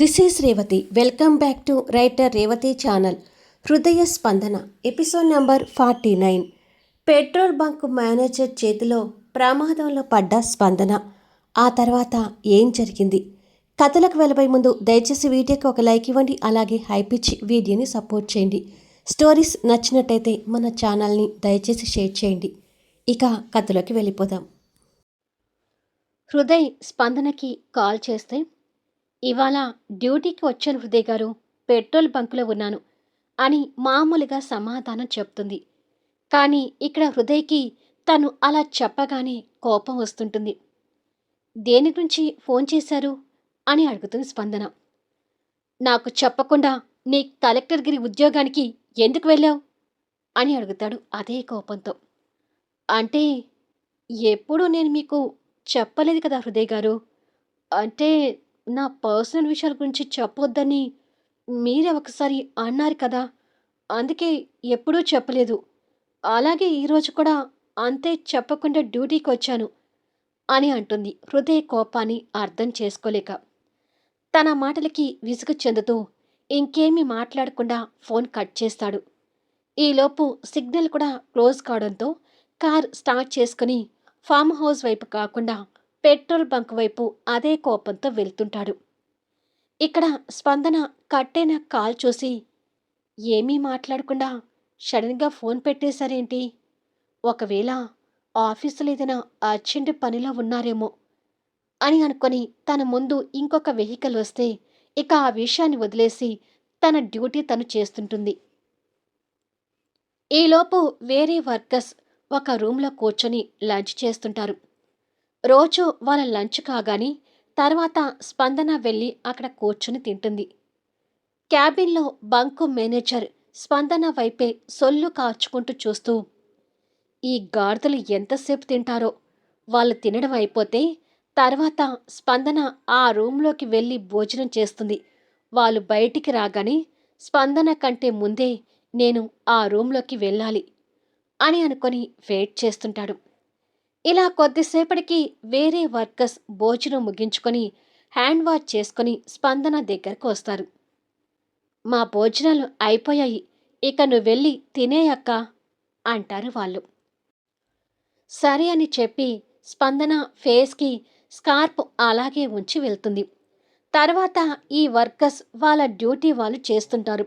This is Revathi. Welcome back to writer Revathi channel. హృదయ స్పందన episode number forty nine. Petrol bunk manager చేతిలో ప్రమాదంలో పడ్డ స్పందన. ఆ తర్వాత ఏం జరిగింది? కథలకు వెళ్ళబోయే ముందు దయచేసి వీడియోకి ఒక లైక్ ఇవ్వండి అలాగే హైప్ ఇచ్చి వీడియోని సపోర్ట్ చేయండి. స్టోరీస్ నచ్చినట్టయితే మన ఛానల్ని దయచేసి షేర్ చేయండి. ఇక కథలోకి వెళ్ళిపోదాం. హృదయ్ స్పందనకి కాల్ చేస్తే ఇవాళ డ్యూటీకి వచ్చాను హృదయ్ గారు. పెట్రోల్ బంకులో ఉన్నాను అని మామూలుగా సమాధానం చెప్తుంది. కానీ ఇక్కడ హృదయ్కి తను అలా చెప్పగానే కోపం వస్తుంటుంది. దేని గురించి ఫోన్ చేశారు? అని అడుగుతుంది స్పందన. నాకు చెప్పకుండా నీ కలెక్టర్గిరి ఉద్యోగానికి ఎందుకు వెళ్ళావు? అని అడుగుతాడు అదే కోపంతో. అంటే ఎప్పుడూ నేను మీకు చెప్పలేదు కదా హృదయ్ గారు. అంటే నా పర్సనల్ విషయాల గురించి చెప్పొద్దని మీరే ఒకసారి అన్నారు కదా అందుకే ఎప్పుడూ చెప్పలేదు. అలాగే ఈరోజు కూడా అంతే చెప్పకుండా డ్యూటీకి వచ్చాను అని అంటుంది హృదయ కోపాన్ని అర్థం చేసుకోలేక. తన మాటలకి విసుగు చెందుతూ ఇంకేమీ మాట్లాడకుండా ఫోన్ కట్ చేస్తాడు. ఈలోపు సిగ్నల్ కూడా క్లోజ్ కావడంతో కార్ స్టార్ట్ చేసుకుని ఫామ్ హౌస్ వైపు కాకుండా పెట్రోల్ బంక్ వైపు అదే కోపంతో వెళ్తుంటాడు. ఇక్కడ స్పందన కట్టైన కాల్ చూసి ఏమీ మాట్లాడకుండా సడన్గా ఫోన్ పెట్టేశారేంటి? ఒకవేళ ఆఫీసులో ఏదైనా అర్జెంట్ పనిలో ఉన్నారేమో అని అనుకొని తన ముందు ఇంకొక వెహికల్ వస్తే ఇక ఆ విషయాన్ని వదిలేసి తన డ్యూటీ తను చేస్తుంటుంది. ఈలోపు వేరే వర్కర్స్ ఒక రూమ్లో కూర్చొని లంచ్ చేస్తుంటారు. రోజు వాళ్ళ లంచ్ కాగానే తర్వాత స్పందన వెళ్ళి అక్కడ కూర్చొని తింటుంది. క్యాబిన్లో బంకు మేనేజర్ స్పందన వైపే సొల్లు కాచుకుంటూ చూస్తూ ఈ గాడిదలు ఎంతసేపు తింటారో? వాళ్ళు తినడం అయిపోతే తర్వాత స్పందన ఆ రూమ్లోకి వెళ్ళి భోజనం చేస్తుంది. వాళ్ళు బయటికి రాగానే స్పందన కంటే ముందే నేను ఆ రూమ్లోకి వెళ్ళాలి అని అనుకొని వెయిట్ చేస్తుంటాడు. ఇలా కొద్దిసేపటికి వేరే వర్కర్స్ భోజనం ముగించుకొని హ్యాండ్ వాష్ చేసుకొని స్పందన దగ్గరకు వస్తారు. మా భోజనాలు అయిపోయాయి ఇక నువ్వు వెళ్ళి తినేయక్క అంటారు వాళ్ళు. సరే అని చెప్పి స్పందన ఫేస్కి స్కార్ప్ అలాగే ఉంచి వెళ్తుంది. తర్వాత ఈ వర్కర్స్ వాళ్ళ డ్యూటీ వాళ్ళు చేస్తుంటారు.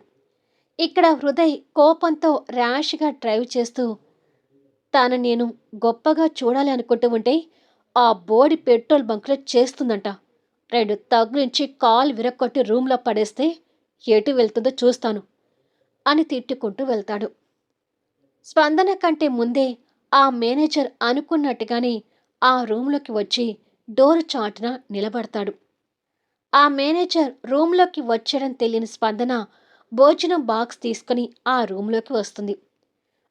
ఇక్కడ హృదయ్ కోపంతో ర్యాష్గా డ్రైవ్ చేస్తూ తాను నేను గొప్పగా చూడాలి అనుకుంటూ ఉంటే ఆ బోడి పెట్రోల్ బంక్లో చేస్తుందంట. రెండు తగులించి కాలు విరక్కొట్టి రూమ్లో పడేస్తే ఎటు వెళ్తుందో చూస్తాను అని తిట్టుకుంటూ వెళ్తాడు. స్పందన కంటే ముందే ఆ మేనేజర్ అనుకున్నట్టుగానే ఆ రూమ్లోకి వచ్చి డోర్ చాటున నిలబడతాడు. ఆ మేనేజర్ రూమ్లోకి వచ్చడం తెలియని స్పందన భోజనం బాక్స్ తీసుకుని ఆ రూమ్లోకి వస్తుంది.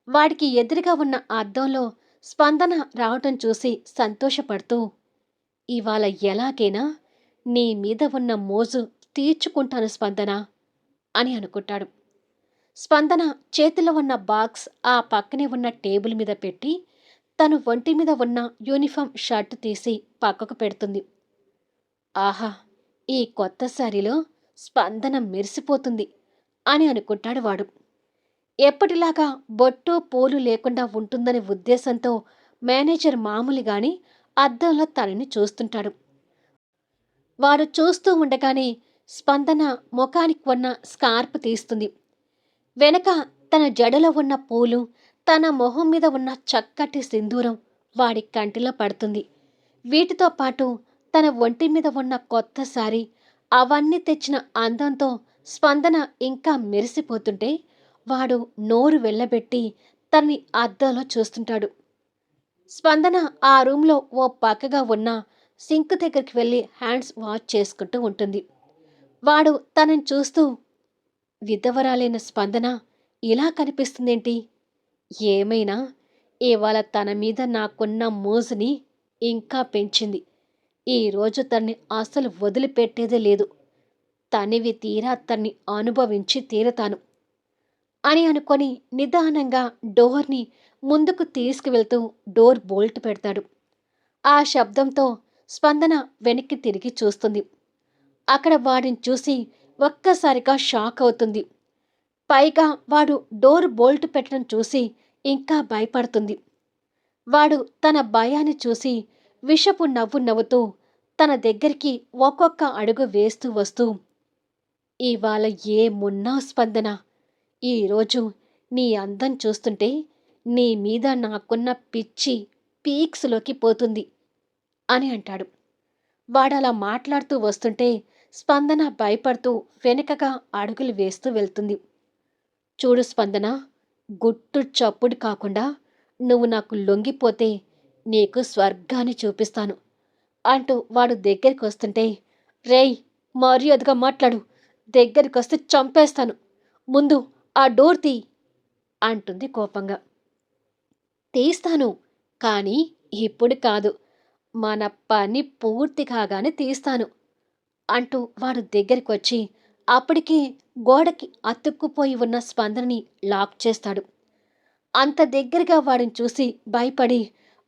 వాడికి ఎదురుగా ఉన్న అద్దంలో స్పందన రావటం చూసి సంతోషపడుతూ ఇవాళ ఎలాగైనా నీ మీద ఉన్న మోజు తీర్చుకుంటాను స్పందన అని అనుకుంటాడు. స్పందన చేతిలో ఉన్న బాక్స్ ఆ పక్కనే ఉన్న టేబుల్ మీద పెట్టి తను ఒంటి మీద ఉన్న యూనిఫామ్ షర్ట్ తీసి పక్కకు పెడుతుంది. ఆహా ఈ కొత్త సారీలో స్పందన మెరిసిపోతుంది అని అనుకుంటాడు వాడు. ఎప్పటిలాగా బొట్టు పూలు లేకుండా ఉంటుందనే ఉద్దేశంతో మేనేజర్ మామూలుగాని అద్దంలో తనని చూస్తుంటాడు. వారు చూస్తూ ఉండగానే స్పందన ముఖానికి ఉన్న స్కార్ప్ తీస్తుంది. వెనక తన జడలో ఉన్న పూలు తన మొహం మీద ఉన్న చక్కటి సింధూరం వాడి కంటిలో పడుతుంది. వీటితో పాటు తన ఒంటి మీద ఉన్న కొత్త సారి అవన్నీ తెచ్చిన అందంతో స్పందన ఇంకా మెరిసిపోతుంటే వాడు నోరు వెళ్ళబెట్టి తన్ని అద్దంలో చూస్తుంటాడు. స్పందన ఆ రూమ్లో ఓ పక్కగా ఉన్న సింక్ దగ్గరికి వెళ్ళి హ్యాండ్స్ వాష్ చేసుకుంటూ ఉంటుంది. వాడు తనని చూస్తూ విధవరాలైన స్పందన ఇలా కనిపిస్తుందేంటి? ఏమైనా? ఇవాళ తన మీద నాకున్న మోజుని ఇంకా పెంచింది. ఈరోజు తన్ని అసలు వదిలిపెట్టేదే లేదు. తనివి తీరా తన్ని అనుభవించి తీరతాను. అని అనుకొని నిదానంగా డోర్ని ముందుకు తీసుకువెళ్తూ డోర్ బోల్ట్ పెడతాడు. ఆ శబ్దంతో స్పందన వెనక్కి తిరిగి చూస్తుంది. అక్కడ వాడిని చూసి ఒక్కసారిగా షాక్ అవుతుంది. పైగా వాడు డోర్ బోల్ట్ పెట్టడం చూసి ఇంకా భయపడుతుంది. వాడు తన భయాన్ని చూసి విషపు నవ్వు నవ్వుతూ తన దగ్గరికి ఒక్కొక్క అడుగు వేస్తూ వస్తూ ఇవాళ ఏమున్నా స్పందన? ఈరోజు నీ అందం చూస్తుంటే నీ మీద నాకున్న పిచ్చి పీక్స్లోకి పోతుంది అని అంటాడు. వాడలా మాట్లాడుతూ వస్తుంటే స్పందన భయపడుతూ వెనుకగా అడుగులు వేస్తూ వెళ్తుంది. చూడు స్పందన గుట్టు చప్పుడు కాకుండా నువ్వు నాకు లొంగిపోతే నీకు స్వర్గాన్ని చూపిస్తాను అంటూ వాడు దగ్గరికి వస్తుంటే రేయ్ మర్యాదగా మాట్లాడు. దగ్గరికి వస్తే చంపేస్తాను. ముందు ఆ డోర్ తీ అంటుంది కోపంగా. తీస్తాను కానీ ఇప్పుడు కాదు. మన పని పూర్తి కాగానే తీస్తాను అంటూ వాడు దగ్గరికి వచ్చి అప్పటికే గోడకి అతుక్కుపోయి ఉన్న స్పందనని లాక్ చేస్తాడు. అంత దగ్గరగా వాడిని చూసి భయపడి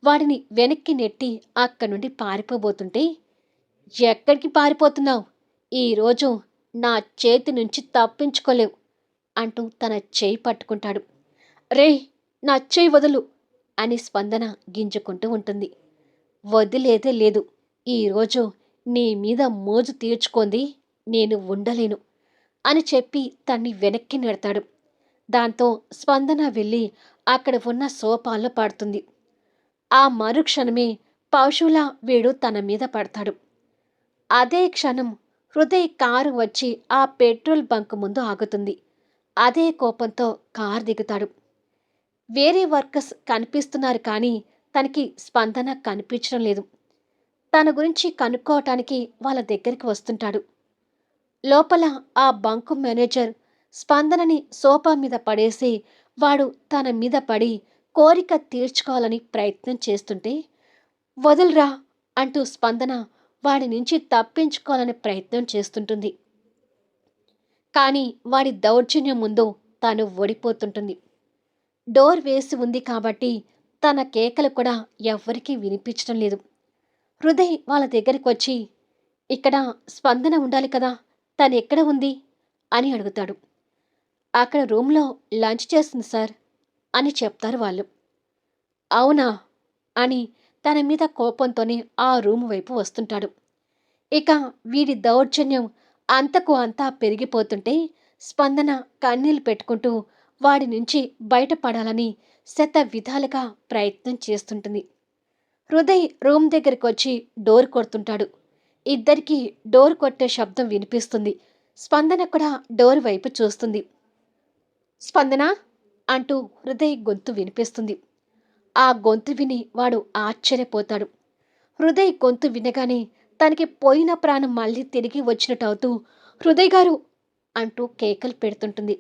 వాడిని వెనక్కి నెట్టి అక్కడి నుండి పారిపోబోతుంటే ఎక్కడికి పారిపోతున్నావు? ఈరోజు నా చేతి నుంచి తప్పించుకోలేవు. అంటూ తన చేయి పట్టుకుంటాడు. రే నా చేయి వదులు అని స్పందన గింజుకుంటూ ఉంటుంది. వదిలేదే లేదు. ఈరోజు నీ మీద మోజు తీర్చుకుంది నేను ఉండలేను అని చెప్పి తన్ని వెనక్కి నెడతాడు. దాంతో స్పందన వెళ్ళి అక్కడ ఉన్న సోపాల్లో పడుతుంది. ఆ మరుక్షణమే పశువుల వీడు తన మీద పడతాడు. అదే క్షణం హృదయ్ కారు వచ్చి ఆ పెట్రోల్ బంక్ ముందు ఆగుతుంది. అదే కోపంతో కారు దిగుతాడు. వేరే వర్కర్స్ కనిపిస్తున్నారు కానీ తనకి స్పందన కనిపించడం లేదు. తన గురించి కనుక్కోవటానికి వాళ్ళ దగ్గరికి వస్తుంటాడు. లోపల ఆ బంకు మేనేజర్ స్పందనని సోఫా మీద పడేసి వాడు తన మీద పడి కోరిక తీర్చుకోవాలని ప్రయత్నం చేస్తుంటే వదులురా అంటూ స్పందన వాడి నుంచి తప్పించుకోవాలని ప్రయత్నం చేస్తుంటుంది. కానీ వాడి దౌర్జన్యం ముందు తాను ఓడిపోతుంటుంది. డోర్ వేసి ఉంది కాబట్టి తన కేకలు కూడా ఎవ్వరికీ వినిపించడం లేదు. హృదయ్ వాళ్ళ దగ్గరికి వచ్చి ఇక్కడ స్పందన ఉండాలి కదా తను ఎక్కడ ఉంది? అని అడుగుతాడు. అక్కడ రూమ్లో లంచ్ చేస్తుంది సార్ అని చెప్తారు వాళ్ళు. అవునా అని తన మీద కోపంతోనే ఆ రూమ్ వైపు వస్తుంటాడు. ఇక వీడి దౌర్జన్యం అంతకు అంతా పెరిగిపోతుంటే స్పందన కన్నీళ్ళు పెట్టుకుంటూ వాడి నుంచి బయటపడాలని శత విధాలుగా ప్రయత్నం చేస్తుంటుంది. హృదయ్ రూమ్ దగ్గరికి వచ్చి డోర్ కొడుతుంటాడు. ఇద్దరికీ డోర్ కొట్టే శబ్దం వినిపిస్తుంది. స్పందన కూడా డోర్ వైపు చూస్తుంది. స్పందన? అంటూ హృదయ్ గొంతు వినిపిస్తుంది. ఆ గొంతు విని వాడు ఆశ్చర్యపోతాడు. హృదయ్ గొంతు వినగానే తనకి పోయిన ప్రాణం మళ్ళీ తిరిగి వచ్చినట్టు అవుతూ హృదయ్ గారు అంటూ కేకలు పెడుతుంటుంది.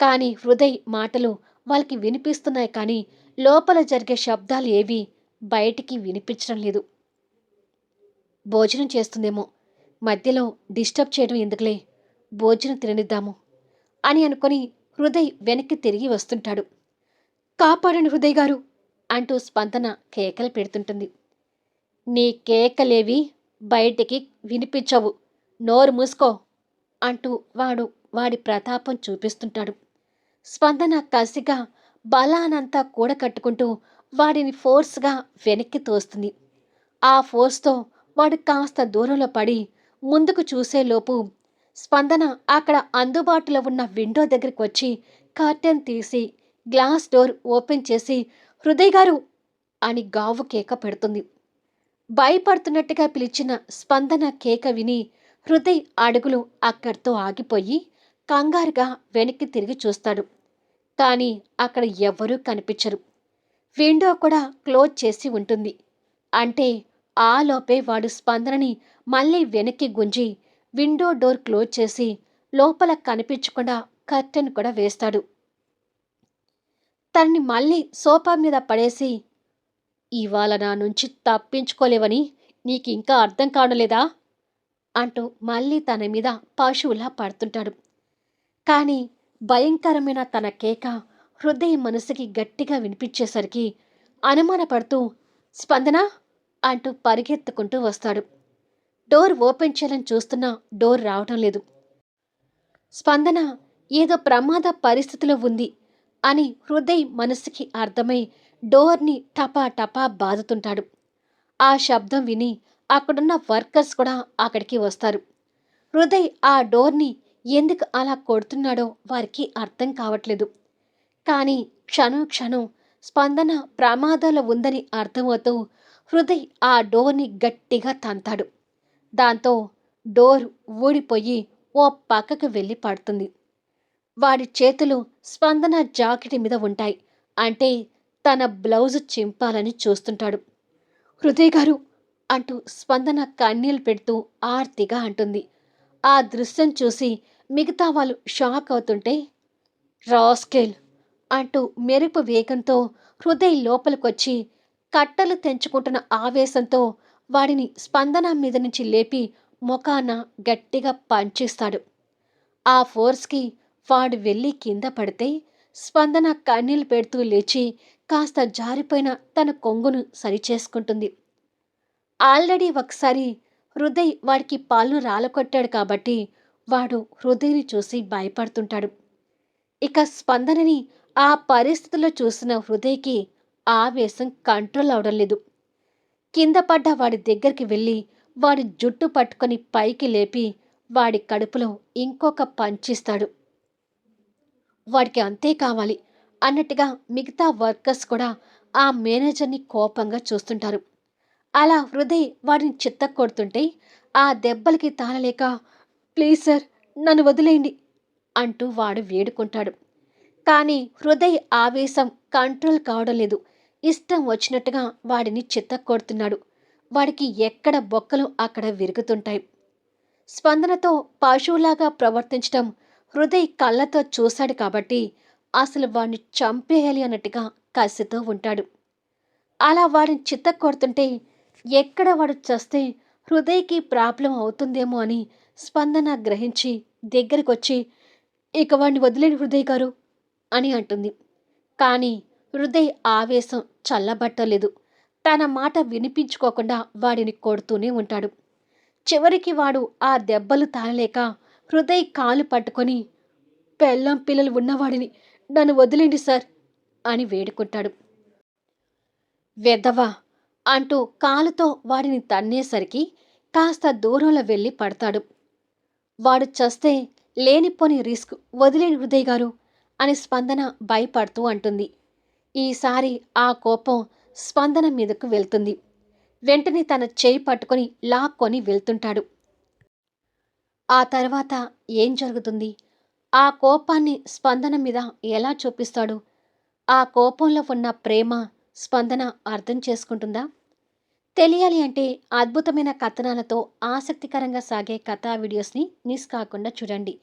కానీ హృదయ్ మాటలు వాళ్ళకి వినిపిస్తున్నాయి కానీ లోపల జరిగే శబ్దాలు ఏవి బయటికి వినిపించడం లేదు. భోజనం చేస్తుందేమో. మధ్యలో డిస్టర్బ్ చేయడం ఎందుకులే? భోజనం తిననిద్దాము అని అనుకొని హృదయ్ వెనక్కి తిరిగి వస్తుంటాడు. కాపాడండి హృదయ్ గారు అంటూ స్పందన కేకలు పెడుతుంటుంది. నీ కేకలేవి బయటికి వినిపించవు. నోరు మూసుకో అంటూ వాడు వాడి ప్రతాపం చూపిస్తుంటాడు. స్పందన కసిగా బలానంతా కూడకట్టుకుంటూ వాడిని ఫోర్స్గా వెనక్కి తోస్తుంది. ఆ ఫోర్స్తో వాడు కాస్త దూరంలో పడి ముందుకు చూసేలోపు స్పందన అక్కడ అందుబాటులో ఉన్న విండో దగ్గరికి వచ్చి కర్టెన్ తీసి గ్లాస్ డోర్ ఓపెన్ చేసి హృదయ్ గారు అని గావు కేక పెడుతుంది. భయపడుతున్నట్టుగా పిలిచిన స్పందన కేక విని హృదయ్ అడుగులు అక్కడితో ఆగిపోయి కంగారుగా వెనక్కి తిరిగి చూస్తాడు. కానీ అక్కడ ఎవ్వరూ కనిపించరు. విండో కూడా క్లోజ్ చేసి ఉంటుంది. అంటే ఆలోపే వాడు స్పందనని మళ్ళీ వెనక్కి గుంజి విండో డోర్ క్లోజ్ చేసి లోపల కనిపించకుండా కర్టెన్ కూడా వేస్తాడు. తనని మళ్ళీ సోఫా మీద పడేసి ఇవాళ నా నుంచి తప్పించుకోలేవని నీకు ఇంకా అర్థం కావడలేదా అంటూ మళ్ళీ తన మీద పశువులా పడుతుంటాడు. కానీ భయంకరమైన తన కేక హృదయ మనసుకి గట్టిగా వినిపించేసరికి అనుమానపడుతూ స్పందన? అంటూ పరిగెత్తుకుంటూ వస్తాడు. డోర్ ఓపెన్ చేయాలని చూస్తున్నా డోర్ రావటం లేదు. స్పందన ఏదో ప్రమాద పరిస్థితిలో ఉంది. అని హృదయ్ మనసుకి అర్థమై డోర్ని టపా టపా బాదుతుంటాడు. ఆ శబ్దం విని అక్కడున్న వర్కర్స్ కూడా అక్కడికి వస్తారు. హృదయ్ ఆ డోర్ని ఎందుకు అలా కొడుతున్నాడో వారికి అర్థం కావట్లేదు. కానీ క్షణం క్షణం స్పందన ప్రమాదాలు ఉందని అర్థమవుతూ హృదయ్ ఆ డోర్ని గట్టిగా తంతాడు. దాంతో డోర్ ఊడిపోయి ఓ పక్కకు వెళ్ళి పడుతుంది. వాడి చేతులు స్పందన జాకెట్ మీద ఉంటాయి. అంటే తన బ్లౌజ్ చింపాలని చూస్తుంటాడు. హృదయ్ గారు అంటూ స్పందన కన్నీళ్ళు పెడుతూ ఆర్తిగా అంటుంది. ఆ దృశ్యం చూసి మిగతా వాళ్ళు షాక్ అవుతుంటే రాస్కెల్ అంటూ మెరుపు వేగంతో హృదయ్ లోపలికొచ్చి కట్టలు తెంచుకుంటున్న ఆవేశంతో వాడిని స్పందన మీద నుంచి లేపి ముఖాన గట్టిగా పంచేస్తాడు. ఆ ఫోర్స్కి వాడు వెళ్ళి కింద పడితే స్పందన కన్నీళ్ళు పెడుతూ లేచి కాస్త జారిపోయిన తన కొంగును సరిచేసుకుంటుంది. ఆల్రెడీ ఒకసారి హృదయ్ వాడికి పాలను రాలకొట్టాడు కాబట్టి వాడు హృదయని చూసి భయపడుతుంటాడు. ఇక స్పందనని ఆ పరిస్థితిలో చూసిన హృదయ్కి ఆవేశం కంట్రోల్ అవడం లేదు. కింద పడ్డ వాడి దగ్గరికి వెళ్ళి వాడి జుట్టు పట్టుకొని పైకి లేపి వాడి కడుపులో ఇంకొక పంచిస్తాడు. వాడికి అంతే కావాలి. అన్నట్టుగా మిగతా వర్కర్స్ కూడా ఆ మేనేజర్ని కోపంగా చూస్తుంటారు. అలా హృదయ్ వాడిని చిత్త కొడుతుంటే ఆ దెబ్బలకి తాళలేక ప్లీజ్ సార్ నన్ను వదిలేయండి అంటూ వాడు వేడుకుంటాడు. కానీ హృదయ్ ఆవేశం కంట్రోల్ కావడం లేదు. ఇష్టం వచ్చినట్టుగా వాడిని చిత్త కొడుతున్నాడు వాడికి ఎక్కడ బొక్కలు అక్కడ విరుగుతుంటాయి. స్పందనతో పశువులాగా ప్రవర్తించడం హృదయ్ కళ్ళతో చూశాడు కాబట్టి అసలు వాడిని చంపేయాలి అన్నట్టుగా కసితో ఉంటాడు. అలా వాడిని చిత్త కొడుతుంటే ఎక్కడ వాడు చస్తే హృదయ్కి ప్రాబ్లం అవుతుందేమో అని స్పందన గ్రహించి దగ్గరికొచ్చి ఇక వాడిని వదిలేని హృదయ్ గారు అని అంటుంది. కానీ హృదయ్ ఆవేశం చల్లబట్టలేదు. తన మాట వినిపించుకోకుండా వాడిని కొడుతూనే ఉంటాడు. చివరికి వాడు ఆ దెబ్బలు తాళలేక హృదయ్ కాలు పట్టుకొని పెళ్ళం పిల్లలు ఉన్నవాడిని నన్ను వదిలేండి సార్ అని వేడుకుంటాడు. వెదవా అంటూ కాలుతో వాడిని తన్నేసరికి కాస్త దూరంలో వెళ్ళి పడతాడు. వాడు చస్తే లేనిపోని రిస్క్ వదిలేని హృదయ్ గారు అని స్పందన భయపడుతూ అంటుంది. ఈసారి ఆ కోపం స్పందన మీదకు వెళ్తుంది. వెంటనే తన చేయి పట్టుకొని లాక్కొని వెళ్తుంటాడు. ఆ తర్వాత ఏం జరుగుతుంది? ఆ కోపాన్ని స్పందన మీద ఎలా చూపిస్తాడు? ఆ కోపంలో ఉన్న ప్రేమ స్పందన అర్థం చేసుకుంటుందా? తెలియాలి అంటే అద్భుతమైన కథనాలతో ఆసక్తికరంగా సాగే కథా వీడియోస్ని మిస్ కాకుండా చూడండి.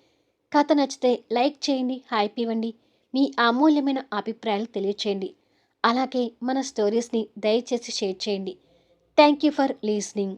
కథ నచ్చితే లైక్ చేయండి హైప్ ఇవ్వండి. మీ అమూల్యమైన అభిప్రాయాలు తెలియచేయండి. అలాగే మన స్టోరీస్ని దయచేసి షేర్ చేయండి. Thank you for listening.